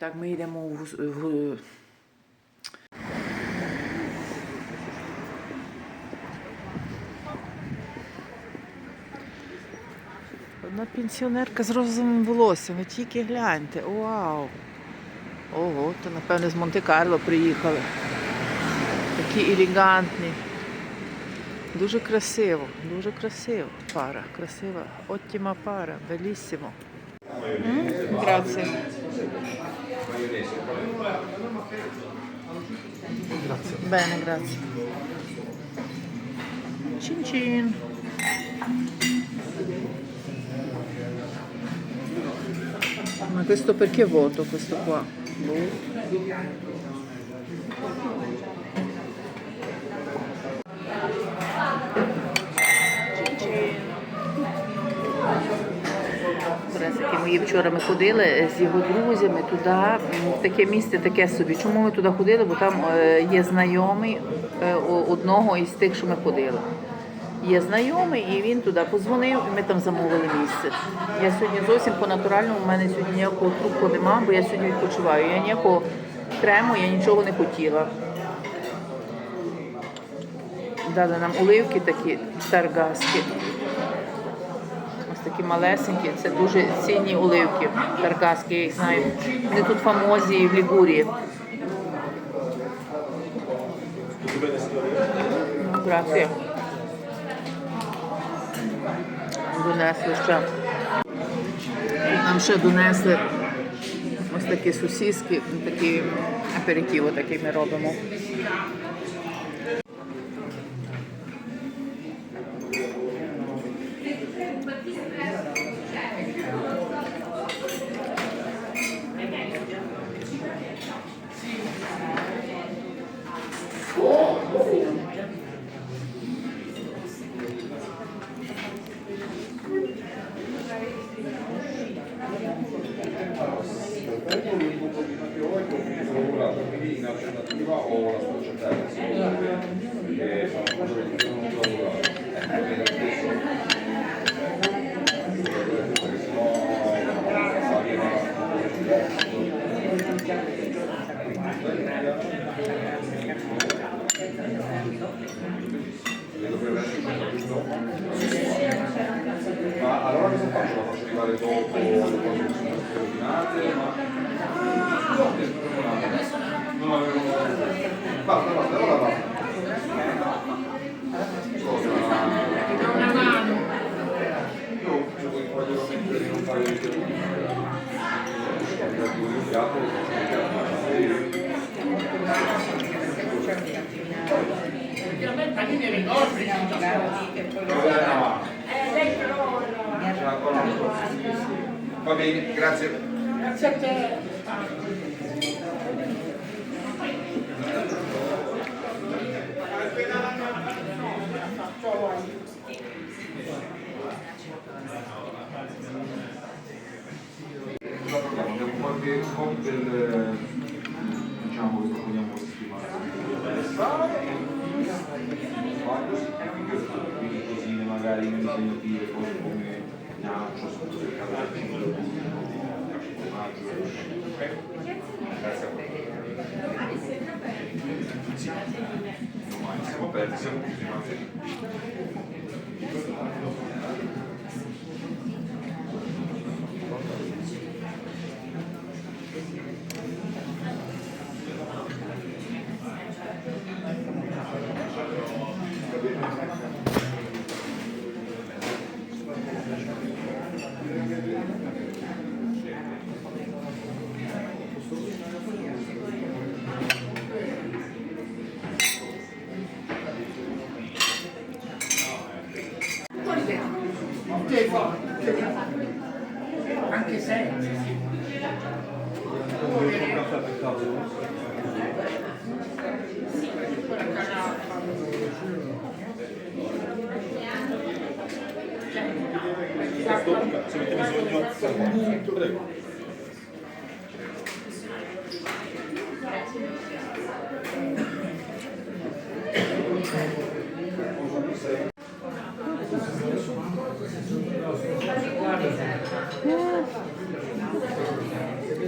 Так, ми йдемо в, в Одна пенсіонерка з розовим волоссям. Ви тільки гляньте. Вау! Ого, то напевне з Монте-Карло приїхали. Такі елегантні. Дуже красиво, дуже красиво. Пара, красива. Оттіма пара, беліссимо. Grazie. Bene, grazie. Cin cin. Ma questo perché è vuoto questo qua? Boh. Мої вчора ми ходили з його друзями туди, в таке місце, таке собі. Чому ми туди ходили? Бо там е, є знайомий е, одного із тих, що ми ходили. Є знайомий, і він туди подзвонив, і ми там замовили місце. Я сьогодні зовсім по натуральному, у мене сьогодні ніякого трубку нема, бо я сьогодні відпочиваю. Я ніякого крему, я нічого не хотіла. Дали нам оливки такі таргаски. Ось такі малесенькі, це дуже цінні оливки таргаски, я їх знаю. Вони тут фамозі і в Лігурії. Грація. Донесли ще. Нам ще донесли ось такі сусіски, такі аперитиво такі ми робимо. Bible. Qualche cocktail, diciamo, che vogliamo stimare. Quindi cosine magari impegnative, cose come il Siamo aperti, siamo chiusi, ma... anche se se avete bisogno prego Thank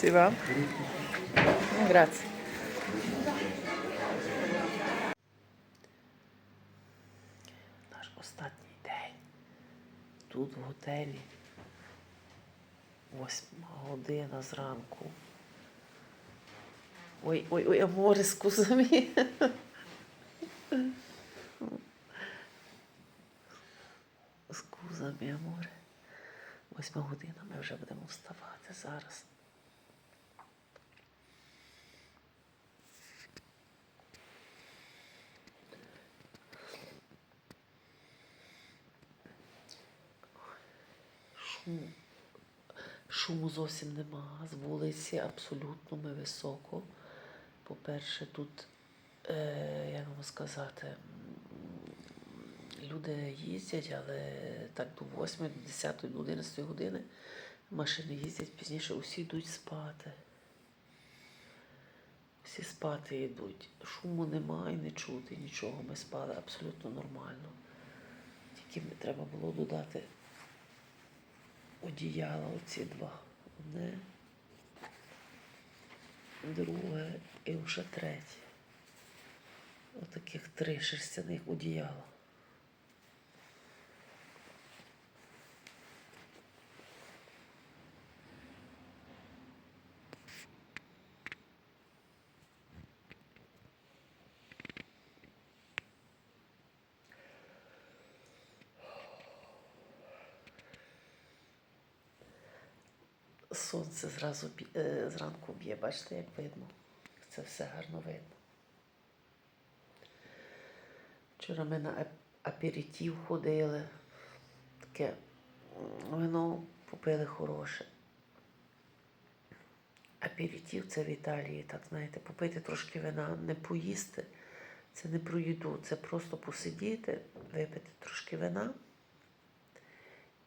Sì va? Grazie. Наш останній день тут в готелі. Восьма година зранку. Ой, ой, ой, аморе, скузамі. Скузамі, аморе. Восьма година ми вже будемо вставати зараз. Шуму. Зовсім нема. З вулиці абсолютно ми високо. По-перше, тут, е, як вам сказати, люди їздять, але так до 8, до 10, до 11 години машини їздять пізніше, усі йдуть спати. Всі спати йдуть. Шуму немає, не чути нічого. Ми спали абсолютно нормально. Тільки треба було додати одіяла оці два. Одне, друге і вже третє. Отаких три шерстяних одіяла. Сонце зразу е, зранку б'є, бачите, як видно. Це все гарно видно. Вчора ми на ап- ходили. Таке вино попили хороше. Аперитив це в Італії, так знаєте, попити трошки вина, не поїсти. Це не про їду, це просто посидіти, випити трошки вина.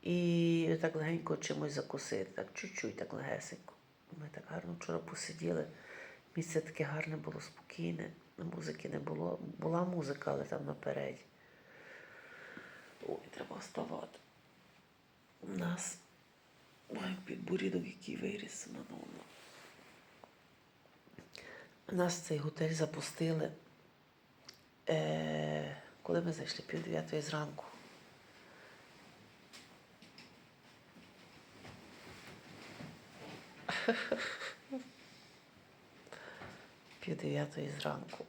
І так легенько чимось закусити, так чуть-чуть, так легесенько. Ми так гарно вчора посиділи. Місце таке гарне було, спокійне. Музики не було. Була музика, але там наперед. Ой, треба вставати. У нас ой, підборідок, який виріс новому. Нас цей готель запустили, е, коли ми зайшли пів дев'ятої зранку. Пів дев'ятої зранку.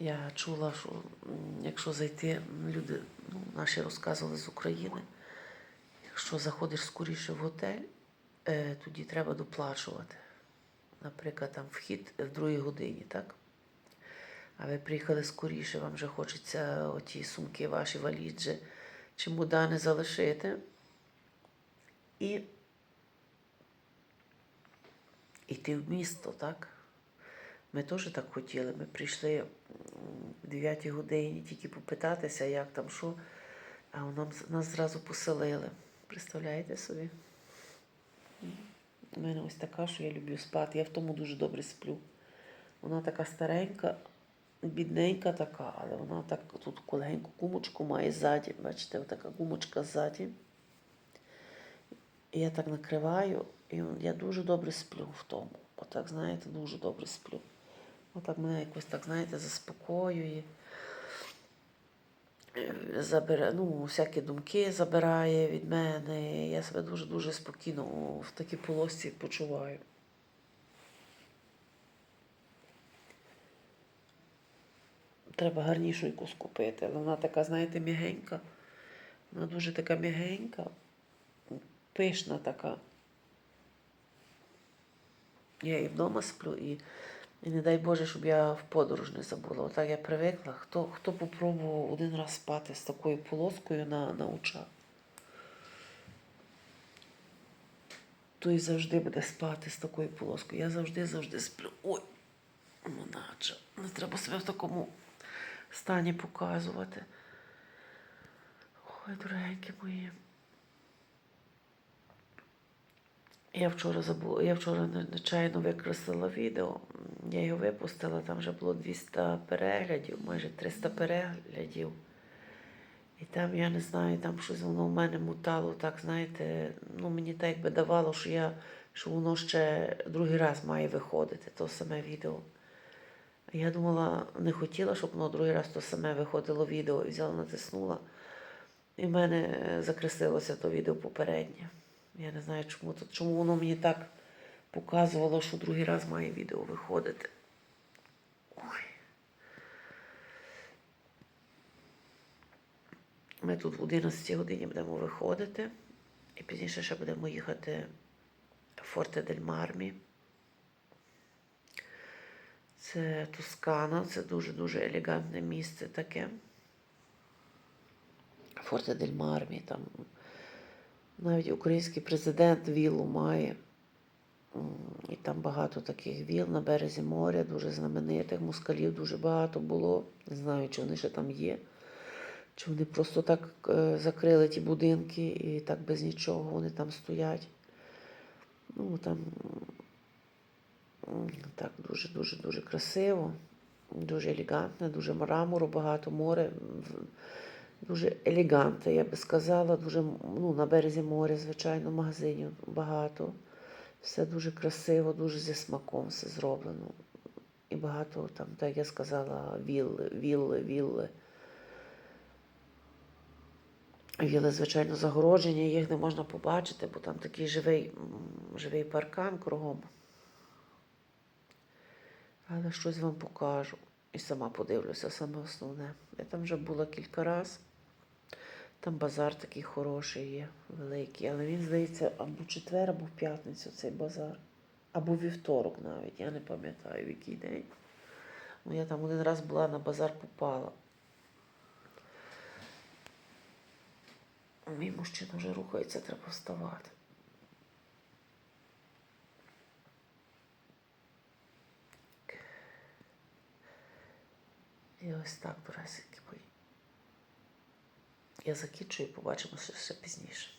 Я чула, що якщо зайти, люди ну, наші розказували з України, якщо заходиш скоріше в готель, е, тоді треба доплачувати. Наприклад, там вхід в другій годині, так? А ви приїхали скоріше, вам вже хочеться оті сумки, ваші валіджі, чемодани залишити. І йти в місто, так? Ми теж так хотіли. Ми прийшли в 9 годині тільки попитатися, як там, що, а нам, нас зразу поселили. Представляєте собі? У мене ось така, що я люблю спати. Я в тому дуже добре сплю. Вона така старенька, бідненька така, але вона так тут легеньку гумочку має ззаді. Бачите, така гумочка ззаді. І я так накриваю, і я дуже добре сплю в тому. Отак, знаєте, дуже добре сплю. Отак мене якось так, знаєте, заспокоює. Забере, ну, всякі думки забирає від мене. Я себе дуже-дуже спокійно в такій полосці почуваю. Треба гарнішу якусь купити, але вона така, знаєте, м'ягенька. Вона дуже така м'ягенька, пишна така. Я і вдома сплю, і, і не дай Боже, щоб я в подорож не забула. Отак я привикла. Хто, хто попробував один раз спати з такою полоскою на, на очах? Той завжди буде спати з такою полоскою. Я завжди, завжди сплю. Ой, ну наче. Не треба себе в такому стані показувати. Ой, дорогенькі мої. Я вчора забула, я вчора не- нечайно використала відео. Я його випустила, там вже було 200 переглядів, майже 300 переглядів. І там, я не знаю, там щось воно в мене мутало, так, знаєте, ну мені так якби давало, що я, що воно ще другий раз має виходити, то саме відео. Я думала, не хотіла, щоб воно другий раз то саме виходило відео, і взяла, натиснула. І в мене е, закреслилося то відео попереднє. Я не знаю, чому то, чому воно мені так показувало, що другий раз має відео виходити. Ой. Ми тут в 11 годині будемо виходити, і пізніше ще будемо їхати в Форте дель Мармі. Це Тоскана, це дуже-дуже елегантне місце таке. Форте дель Мармі, там навіть український президент віллу має. І там багато таких віл на березі моря, дуже знаменитих. Москалів дуже багато було. Не знаю, чи вони ще там є. Чи вони просто так е, закрили ті будинки і так без нічого вони там стоять. Ну, там так дуже-дуже дуже красиво, дуже елегантне, дуже мрамору, багато море. Дуже елегантне, я би сказала. Дуже ну, на березі моря, звичайно, магазинів багато. Все дуже красиво, дуже зі смаком все зроблено. І багато там, так я сказала, вілли, вілли, вілли. Віли, звичайно, загороджені, їх не можна побачити, бо там такий живий, живий паркан кругом. Але щось вам покажу. І сама подивлюся, саме основне. Я там вже була кілька разів. Там базар такий хороший є, великий. Але він, здається, або в четвер, або в п'ятницю цей базар. Або вівторок навіть. Я не пам'ятаю, в який день. Ну, я там один раз була на базар попала. Мій мужчина вже рухається, треба вставати. І ось так, дуресики мої. Я закінчую побачимося ще пізніше.